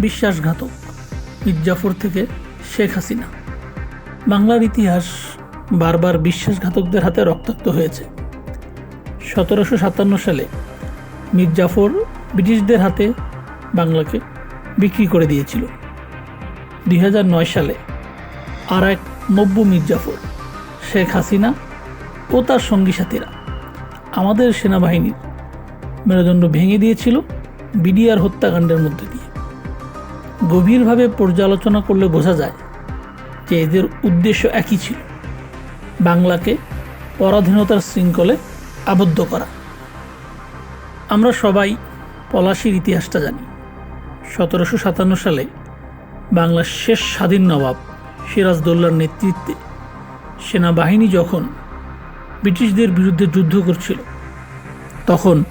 বিশ্বাসঘাতক মির্জাফর থেকে শেখ হাসিনা। বাংলার ইতিহাস বারবার বিশ্বাসঘাতকদের হাতে রক্তাক্ত হয়েছে। সতেরোশো সাতান্ন সালে মির্জাফর ব্রিটিশদের হাতে বাংলাকে বিক্রি করে দিয়েছিল। দুই সালে আর এক নব্য মির্জাফর শেখ হাসিনা ও তার সঙ্গী সাথীরা আমাদের সেনাবাহিনীর মেরুদণ্ড ভেঙে দিয়েছিল, বিডিআর হত্যাকাণ্ডের মধ্যে দিয়ে। গভীরভাবে পর্যালোচনা করলে বোঝা যায় যে এদের উদ্দেশ্য একই ছিল। বাংলাকে পরাধীনতার শৃঙ্খলে আবদ্ধ করা। আমরা সবাই পলাশির ইতিহাসটা জানি। সতেরোশো সাতান্ন সালে বাংলার শেষ স্বাধীন নবাব সিরাজদৌল্লার নেতৃত্বে সেনাবাহিনী যখন ব্রিটিশদের বিরুদ্ধে যুদ্ধ করছিল, তখন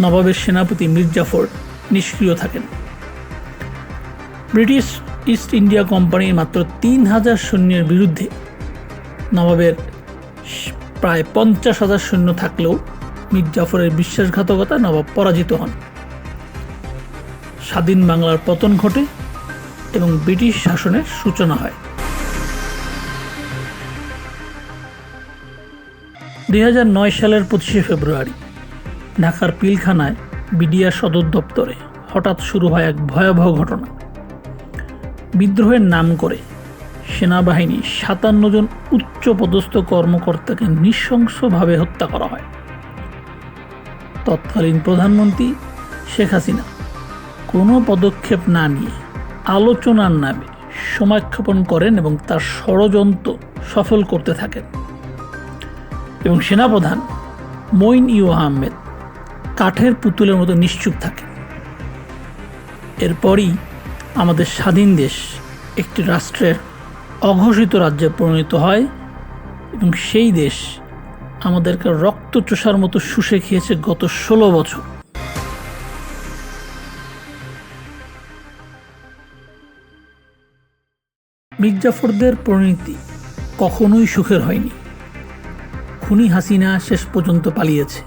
নবাবের সেনাপতি মির্জাফর নিষ্ক্রিয় থাকেন। ব্রিটিশ ইস্ট ইন্ডিয়া কোম্পানির মাত্র তিন হাজার সৈন্যের বিরুদ্ধে নবাবের প্রায় পঞ্চাশ হাজার সৈন্য থাকলেও মির্জাফরের বিশ্বাসঘাতকতা নবাব পরাজিত হন। স্বাধীন বাংলার পতন ঘটে এবং ব্রিটিশ শাসনের সূচনা হয়। দুই হাজার নয় সালের পঁচিশে ফেব্রুয়ারি ঢাকার পিলখানায় বিডিআর সদর দপ্তরে হঠাৎ শুরু হয় এক ভয়াবহ ঘটনা। বিদ্রোহের নাম করে সেনাবাহিনী সাতান্ন জন উচ্চপদস্থ কর্মকর্তাকে নৃশংসভাবে হত্যা করা হয়। তৎকালীন প্রধানমন্ত্রী শেখ হাসিনা কোনো পদক্ষেপ না নিয়ে আলোচনার নামে সময়ক্ষেপণ করেন এবং তার ষড়যন্ত্র সফল করতে থাকেন। এবং সেনাপ্রধান মঈন ইউ আহমেদ কাঠের পুতুলের মতো নিশ্চুপ থাকেন। এরপরই আমাদের স্বাধীন দেশ একটি রাষ্ট্রের অঘোষিত রাজ্যে পরিণত হয় এবং সেই দেশ আমাদেরকে রক্ত চোষার মতো শুষে খেয়েছে গত ষোলো বছর। মির্জাফরদের পরিণতি কখনোই সুখের হয়নি। খুনি হাসিনা শেষ পর্যন্ত পালিয়েছে।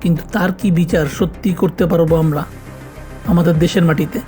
কিন্তু তার কি বিচার সত্যি করতে পারব আমরা আমাদের দেশের মাটিতে?